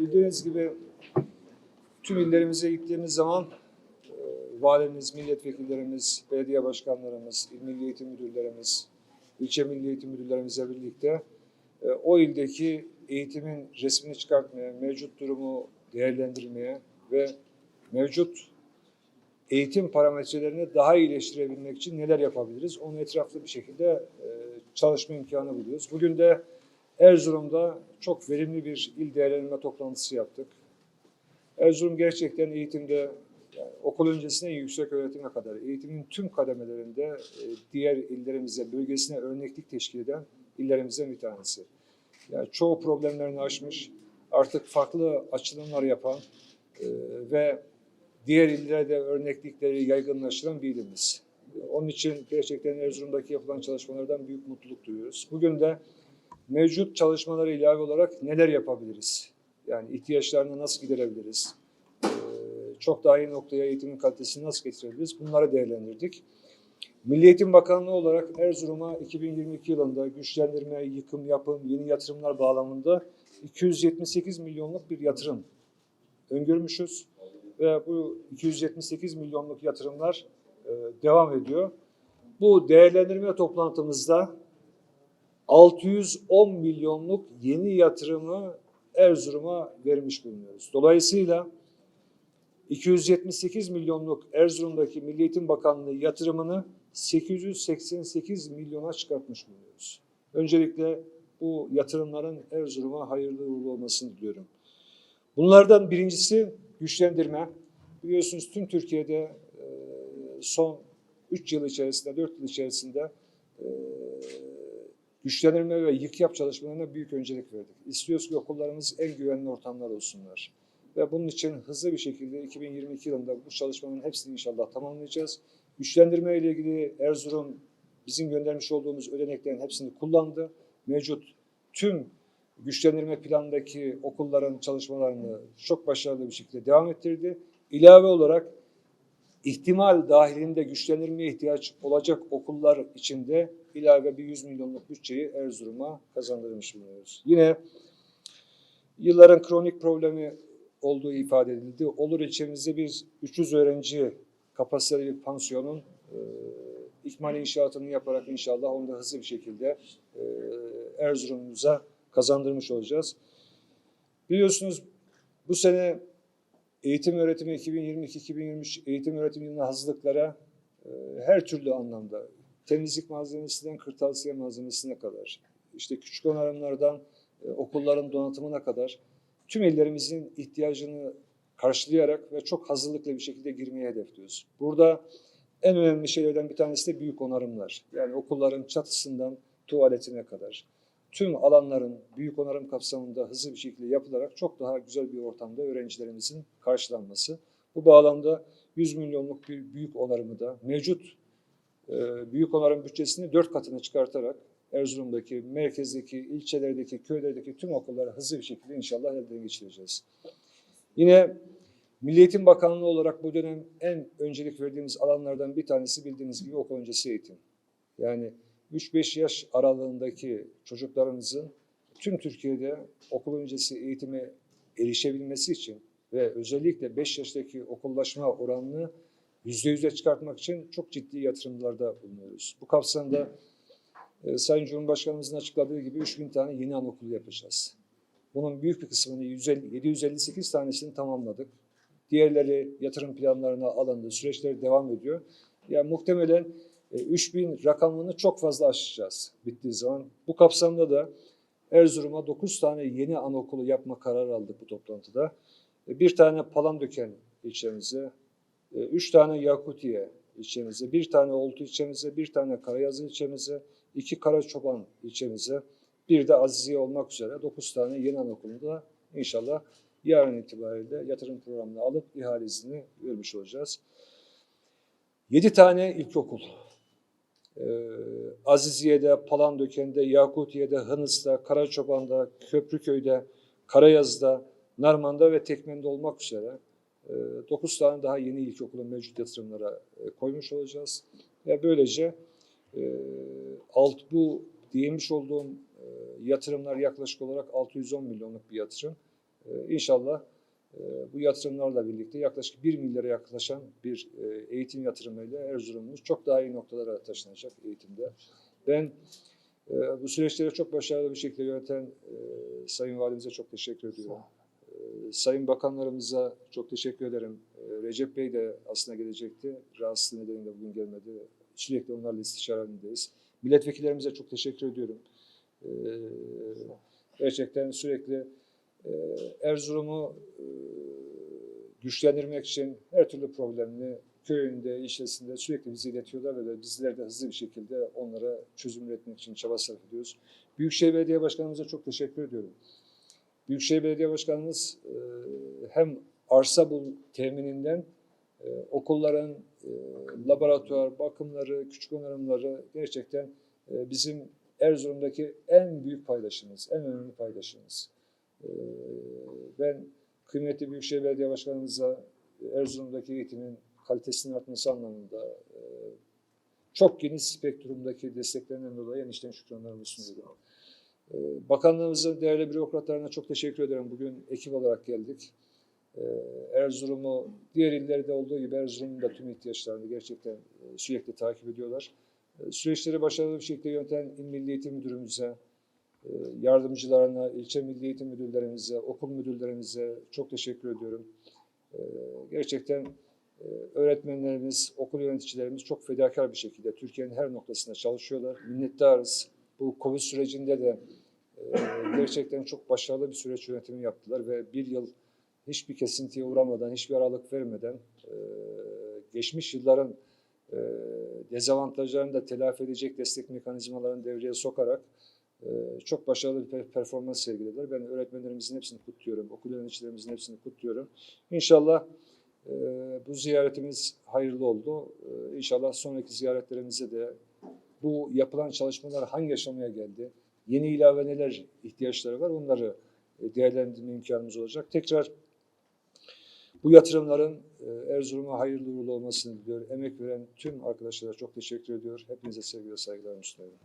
Bildiğiniz gibi tüm illerimize gittiğimiz zaman e, valimiz, milletvekillerimiz, belediye başkanlarımız, il milli eğitim müdürlerimiz, ilçe milli eğitim müdürlerimizle birlikte e, o ildeki eğitimin resmini çıkartmaya, mevcut durumu değerlendirmeye ve mevcut eğitim parametrelerini daha iyileştirebilmek için neler yapabiliriz? Onu etraflı bir şekilde e, çalışma imkanı buluyoruz. Bugün de Erzurum'da çok verimli bir il değerlendirme toplantısı yaptık. Erzurum gerçekten eğitimde yani okul öncesine yüksek öğretime kadar eğitimin tüm kademelerinde e, diğer illerimize, bölgesine örneklik teşkil eden illerimizden bir tanesi. Yani çoğu problemlerini aşmış, artık farklı açılımlar yapan e, ve diğer illere de örneklikleri yaygınlaştıran bir ilimiz. Onun için gerçekten Erzurum'daki yapılan çalışmalardan büyük mutluluk duyuyoruz. Bugün de mevcut çalışmalara ilave olarak neler yapabiliriz? Yani ihtiyaçlarını nasıl giderebiliriz? Ee, Çok daha iyi noktaya eğitimin kalitesini nasıl getirebiliriz? Bunları değerlendirdik. Milli Eğitim Bakanlığı olarak Erzurum'a 2022 yılında güçlendirme, yıkım, yapım, yeni yatırımlar bağlamında 278 milyonluk bir yatırım öngörmüşüz. Ve bu 278 milyonluk yatırımlar e, devam ediyor. Bu değerlendirme toplantımızda 610 milyonluk yeni yatırımı Erzurum'a vermiş bulunuyoruz. Dolayısıyla 278 milyonluk Erzurum'daki Milli Eğitim Bakanlığı yatırımını 888 milyona çıkartmış bulunuyoruz. Öncelikle bu yatırımların Erzurum'a hayırlı uğurlu olmasını diliyorum. Bunlardan birincisi güçlendirme. Biliyorsunuz tüm Türkiye'de e, son 3 yıl içerisinde, 4 yıl içerisinde e, güçlendirme ve yık yap çalışmalarına büyük öncelik verdik. İstiyoruz ki okullarımız en güvenli ortamlar olsunlar. Ve bunun için hızlı bir şekilde 2022 yılında bu çalışmanın hepsini inşallah tamamlayacağız. Güçlendirme ile ilgili Erzurum bizim göndermiş olduğumuz ödeneklerin hepsini kullandı. Mevcut tüm güçlendirme planındaki okulların çalışmalarını çok başarılı bir şekilde devam ettirdi. İlave olarak ihtimal dahilinde güçlendirmeye ihtiyaç olacak okullar içinde ilave bir 100 milyonluk bütçeyi Erzurum'a kazandırmış bulunuyoruz. Yine yılların kronik problemi olduğu ifade edildi. Olur ilçemizde biz 300 öğrenci kapasiteli bir pansiyonun e, ikmal inşaatını yaparak inşallah onu da hızlı bir şekilde e, Erzurum'umuza kazandırmış olacağız. Biliyorsunuz bu sene eğitim öğretimi 2022-2023 eğitim öğretim yılına hazırlıklara e, her türlü anlamda temizlik malzemesinden kırtasiye malzemesine kadar işte küçük onarımlardan e, okulların donatımına kadar tüm illerimizin ihtiyacını karşılayarak ve çok hazırlıklı bir şekilde girmeyi hedefliyoruz. Burada en önemli şeylerden bir tanesi de büyük onarımlar. Yani okulların çatısından tuvaletine kadar tüm alanların büyük onarım kapsamında hızlı bir şekilde yapılarak çok daha güzel bir ortamda öğrencilerimizin karşılanması. Bu bağlamda 100 milyonluk bir büyük onarımı da mevcut büyük onarım bütçesini dört katına çıkartarak Erzurum'daki, merkezdeki, ilçelerdeki, köylerdeki tüm okullara hızlı bir şekilde inşallah elden geçireceğiz. Yine Milli Eğitim Bakanlığı olarak bu dönem en öncelik verdiğimiz alanlardan bir tanesi bildiğiniz gibi okul öncesi eğitim. Yani 3-5 yaş aralığındaki çocuklarımızın tüm Türkiye'de okul öncesi eğitime erişebilmesi için ve özellikle 5 yaştaki okullaşma oranını %100'e çıkartmak için çok ciddi yatırımlarda bulunuyoruz. Bu kapsamda e, Sayın Cumhurbaşkanımızın açıkladığı gibi 3000 tane yeni anaokulu yapacağız. Bunun büyük bir kısmını 150, 758 tanesini tamamladık. Diğerleri yatırım planlarına alındı, süreçler devam ediyor. Yani muhtemelen e, 3000 rakamını çok fazla aşacağız bittiği zaman. Bu kapsamda da Erzurum'a 9 tane yeni anaokulu yapma kararı aldık bu toplantıda. E, Bir tane Palandöken ilçemize, üç tane Yakutiye ilçemize, bir tane Oltu ilçemize, bir tane Karayazı ilçemize, iki Karaçoban ilçemize, bir de Aziziye olmak üzere 9 tane yeni anaokulunu da inşallah yarın itibariyle yatırım programına alıp ihale izni vermiş olacağız. 7 tane ilkokul. Ee, Aziziye'de, Palandöken'de, Yakutiye'de, Hınıs'ta, Karaçoban'da, Köprüköy'de, Karayaz'da, Narman'da ve Tekmen'de olmak üzere 9 tane daha yeni ilkokulun mevcut yatırımlara e, koymuş olacağız. Ve böylece e, alt bu değinmiş olduğum e, yatırımlar yaklaşık olarak 610 milyonluk bir yatırım. İnşallah bu yatırımlarla birlikte yaklaşık 1 milyara yaklaşan bir eğitim yatırımıyla Erzurum'umuz çok daha iyi noktalara taşınacak eğitimde. Ben bu süreçleri çok başarılı bir şekilde yöneten Sayın Valimize çok teşekkür ediyorum. Sayın Bakanlarımıza çok teşekkür ederim. E, Recep Bey de aslında gelecekti. Rahatsızlığı nedeniyle bugün gelmedi. Sürekli onlarla istişare halindeyiz. Milletvekillerimize çok teşekkür ediyorum. E, gerçekten sürekli e, Erzurum'u güçlendirmek için her türlü problemini köyünde, ilçesinde sürekli bizi iletiyorlar ve bizler de hızlı bir şekilde onlara çözüm üretmek için çaba sarf ediyoruz. Büyükşehir Belediye Başkanımıza çok teşekkür ediyorum. Büyükşehir Belediye Başkanımız e, hem arsa bul temininden e, okulların e, laboratuvar bakımları, küçük onarımları gerçekten bizim Erzurum'daki en büyük paydaşımız, en önemli paydaşımız. Ben kıymetli Büyükşehir Belediye Başkanımıza Erzurum'daki eğitimin kalitesinin artması anlamında çok geniş spektrumdaki desteklerinden dolayı enişten şükranlarımı sunuyorum. E, Bakanlığımızın değerli bürokratlarına çok teşekkür ederim. Bugün ekip olarak geldik. E, Erzurum'u diğer illerde olduğu gibi Erzurum'un da tüm ihtiyaçlarını gerçekten e, sürekli takip ediyorlar. E, Süreçleri başarılı bir şekilde yöneten İl Milli Eğitim Müdürümüze, e, yardımcılarına, ilçe milli eğitim müdürlerimize, okul müdürlerimize çok teşekkür ediyorum. Gerçekten e, öğretmenlerimiz, okul yöneticilerimiz çok fedakar bir şekilde Türkiye'nin her noktasında çalışıyorlar. Minnettarız. Bu Covid sürecinde de e, gerçekten çok başarılı bir süreç yönetimi yaptılar ve bir yıl hiçbir kesintiye uğramadan, hiçbir aralık vermeden e, geçmiş yılların e, dezavantajlarını da telafi edecek destek mekanizmalarını devreye sokarak çok başarılı bir per- performans sergilediler. Ben öğretmenlerimizin hepsini kutluyorum, okul yöneticilerimizin hepsini kutluyorum. İnşallah bu ziyaretimiz hayırlı oldu. E, İnşallah sonraki ziyaretlerimizde de bu yapılan çalışmalar hangi aşamaya geldi, yeni ilave neler ihtiyaçları var onları e, değerlendirme imkanımız olacak. Tekrar bu yatırımların e, Erzurum'a hayırlı uğurlu olmasını diliyor. Emek veren tüm arkadaşlara çok teşekkür ediyor. Hepinize sevgi ve saygılarımı sunuyorum.